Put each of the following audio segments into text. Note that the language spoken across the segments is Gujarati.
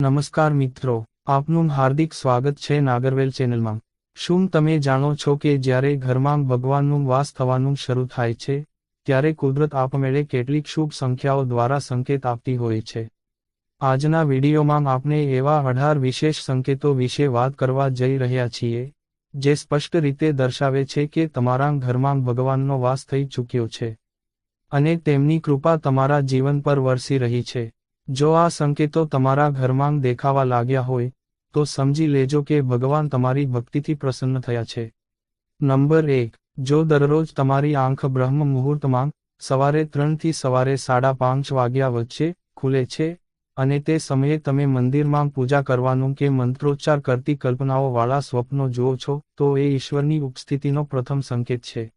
નમસ્કાર મિત્રો, આપનું હાર્દિક સ્વાગત છે નાગરવેલ ચેનલમાં. શું તમે જાણો છો કે જ્યારે ઘરમાં ભગવાનનું વાસ થવાનું શરૂ થાય છે, ત્યારે કુદરત આપમેળે કેટલીક શુભ સંખ્યાઓ દ્વારા સંકેત આપતી હોય છે? આજના વિડીયોમાં આપણે એવા અઢાર વિશેષ સંકેતો વિશે વાત કરવા જઈ રહ્યા છીએ, જે સ્પષ્ટ રીતે દર્શાવે છે કે તમારા ઘરમાં ભગવાનનો વાસ થઈ ચૂક્યો છે અને તેમની કૃપા તમારા જીવન પર વરસી રહી છે. જો આ સંકેતો તમારા ઘરમાં દેખાવા લાગ્યા હોય, તો સમજી લેજો કે ભગવાન તમારી ભક્તિથી પ્રસન્ન થયા છે. નંબર એક, જો દરરોજ તમારી આંખ બ્રહ્મ મુહૂર્તમાં સવારે ત્રણથી સવારે સાડા પાંચ વાગ્યા વચ્ચે ખુલે છે, અને તે સમયે તમે મંદિરમાં પૂજા કરવાનું કે મંત્રોચ્ચાર કરતી કલ્પનાઓવાળા સ્વપ્નો જુઓ છો, તો એ ઈશ્વરની ઉપસ્થિતિનો પ્રથમ સંકેત છે.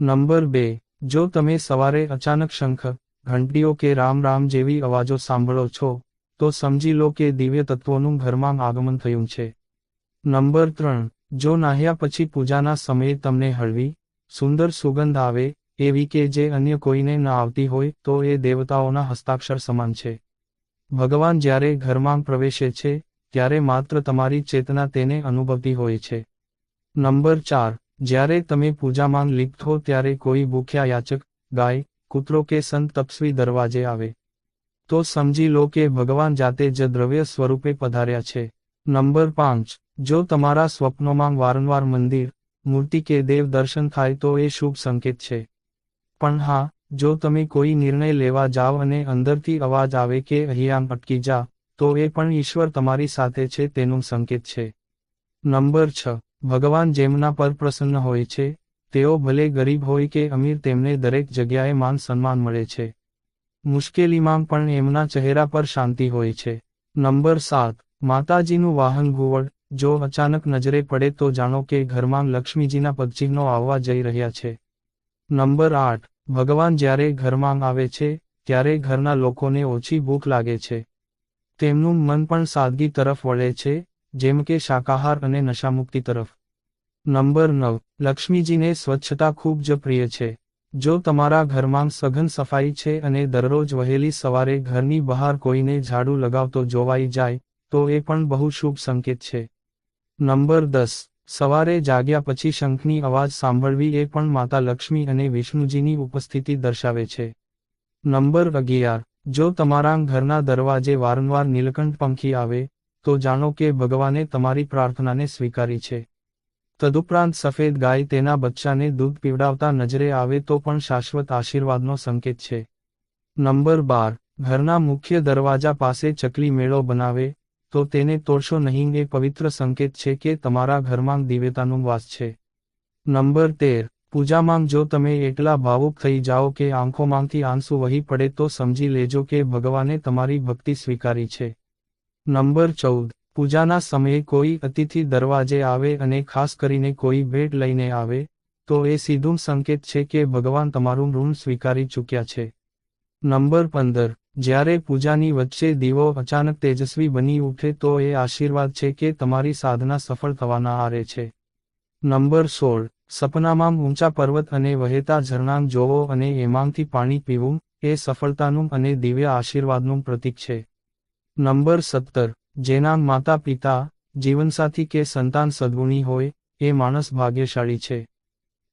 નંબર બે, જો તમે સવારે અચાનક શંખ ઘંટીઓ કે રામ રામ જેવી અવાજો સાંભળો છો, તો સમજી લો કે દિવ્ય તત્વોનું ઘરમાં આગમન થયું છે. નંબર ત્રણ, જો નાહ્યા પછી પૂજાના સમયે તમને હળવી, સુંદર સુગંધ આવે, એવી કે જે અન્ય કોઈને ન આવતી હોય, તો એ દેવતાઓના હસ્તાક્ષર સમાન છે. ભગવાન જ્યારે ઘરમાં પ્રવેશે છે, ત્યારે માત્ર તમારી ચેતના તેને અનુભવતી હોય છે. નંબર ચાર, જ્યારે તમે પૂજામાં લિપ્ત હો ત્યારે કોઈ ભૂખ્યા યાચક, ગાય કૂતરો કે સંત તપસ્વી દરવાજે આવે. તો સમજી લો કે ભગવાન જાતે જ દ્રવ્ય સ્વરૂપે પધાર્યા છે. નંબર પાંચ. જો તમારા સ્વપ્નોમાં વારંવાર મંદિર, મૂર્તિ કે દેવ દર્શન થાય તો એ શુભ સંકેત છે. પણ હા, જો તમે કોઈ નિર્ણય લેવા જાઓ અને અંદરથી અવાજ આવે કે અહીંયા અટકી જા, તો એ પણ ઈશ્વર તમારી સાથે છે તેનું સંકેત છે. નંબર છ. ભગવાન જેમના પર પ્રસન્ન હોય છે તેઓ ભલે ગરીબ હોય કે અમીર, તેમને દરેક જગ્યાએ માન સન્માન મળે છે. મુશ્કેલીમાં પણ એમના ચહેરા પર શાંતિ હોય છે. નંબર સાત, માતાજીનું વાહન ઘુવડ. જો અચાનક નજરે પડે તો જાણો કે ઘરમાં લક્ષ્મીજીના પદચિહ્નો આવવા જઈ રહ્યા છે. નંબર આઠ, ભગવાન જ્યારે ઘરમાં આવે છે, ત્યારે ઘરના લોકોને ઓછી ભૂખ લાગે છે. તેમનું મન પણ સાદગી તરફ વળે છે, જેમ કે શાકાહાર અને નશામુક્તિ તરફ. નંબર નવ, લક્ષ્મીજીને સ્વચ્છતા ખૂબ જ પ્રિય છે. જો તમારા ઘરમાં સઘન સફાઈ છે અને દરરોજ વહેલી સવારે ઘરની બહાર કોઈને ઝાડુ લગાવતો જોવાઈ જાય, તો એ પણ બહુ શુભ સંકેત છે. નંબર દસ, સવારે જાગ્યા પછી શંખની અવાજ સાંભળવી એ પણ માતા લક્ષ્મી અને વિષ્ણુજીની ઉપસ્થિતિ દર્શાવે છે. નંબર અગિયાર, જો તમારા ઘરના દરવાજે વારંવાર નીલકંઠ પંખી આવે, તો જાણો કે ભગવાને તમારી પ્રાર્થનાને સ્વીકારી છે. તદુપરાંત સફેદ ગાય તેના બચ્ચાને દૂધ પીવડાવતા નજરે આવે તો પણ શાશ્વત આશીર્વાદનો સંકેત છે. નંબર બાર, ઘરના મુખ્ય દરવાજા પાસે ચકલી મેળો બનાવે, તો તેને તોડશો નહીં એ પવિત્ર સંકેત છે કે તમારા ઘરમાં દિવ્યતાનું વાસ છે. નંબર તેર, પૂજામાં જો તમે એટલા ભાવુક થઈ જાઓ કે આંખોમાંથી આંસુ વહી પડે તો સમજી લેજો કે ભગવાને તમારી ભક્તિ સ્વીકારી છે. નંબર ચૌદ પૂજાના સમયે કોઈ અતિથિ દરવાજે આવે અને ખાસ કરીને કોઈ ભેટ લઈને આવે, તો એ સીધું સંકેત છે કે ભગવાન તમારું ઋણ સ્વીકારી ચૂક્યા છે. નંબર પંદર. જ્યારે પૂજાની વચ્ચે દીવો અચાનક તેજસ્વી બની ઉઠે તો એ આશીર્વાદ છે કે તમારી સાધના સફળ થવાના આરે છે. નંબર સોળ. સપનામાં ઊંચા પર્વત અને વહેતા ઝરણાં જોવો અને એમાંથી પાણી પીવું, એ સફળતાનું અને દિવ્ય આશીર્વાદનું પ્રતીક છે. નંબર સત્તર. જેના માતા પિતા જીવનસાથી કે સંતાન સદગુણી હોય, એ માણસ ભાગ્યશાળી છે.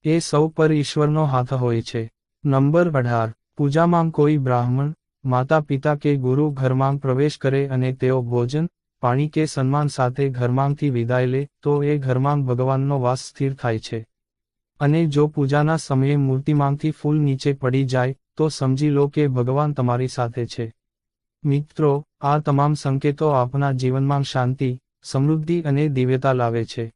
એ સૌ પર ઈશ્વરનો હાથ હોય છે. નંબર અઢાર. પૂજામાં કોઈ બ્રાહ્મણ માતા પિતા કે ગુરુ ઘરમાં પ્રવેશ કરે અને તેઓ ભોજન, પાણી કે સન્માન સાથે ઘરમાંથી વિદાય લે, તો એ ઘરમાં ભગવાનનો વાસ સ્થિર થાય છે. અને જો પૂજાના સમયે મૂર્તિમાંથી ફૂલ નીચે પડી જાય, તો સમજી લો કે ભગવાન તમારી સાથે છે. મિત્રો, આ તમામ સંકેતો આપના જીવનમાં શાંતિ, સમૃદ્ધિ અને દિવ્યતા લાવે છે.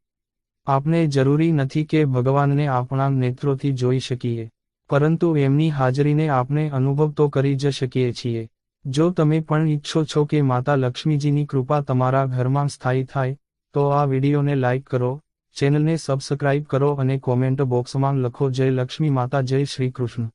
આપણે જરૂરી નથી કે ભગવાનને આપણા નેત્રોથી જોઈ શકીએ, પરંતુ એમની હાજરીને આપણે અનુભવ તો કરી જ શકીએ છીએ. જો તમે પણ ઈચ્છો છો કે માતા લક્ષ્મીજીની કૃપા તમારા ઘરમાં સ્થાયી થાય, તો આ વિડીયોને લાઇક કરો, ચેનલને સબસ્ક્રાઇબ કરો અને કોમેન્ટ બોક્સમાં લખો જય લક્ષ્મી માતા જય શ્રી કૃષ્ણ.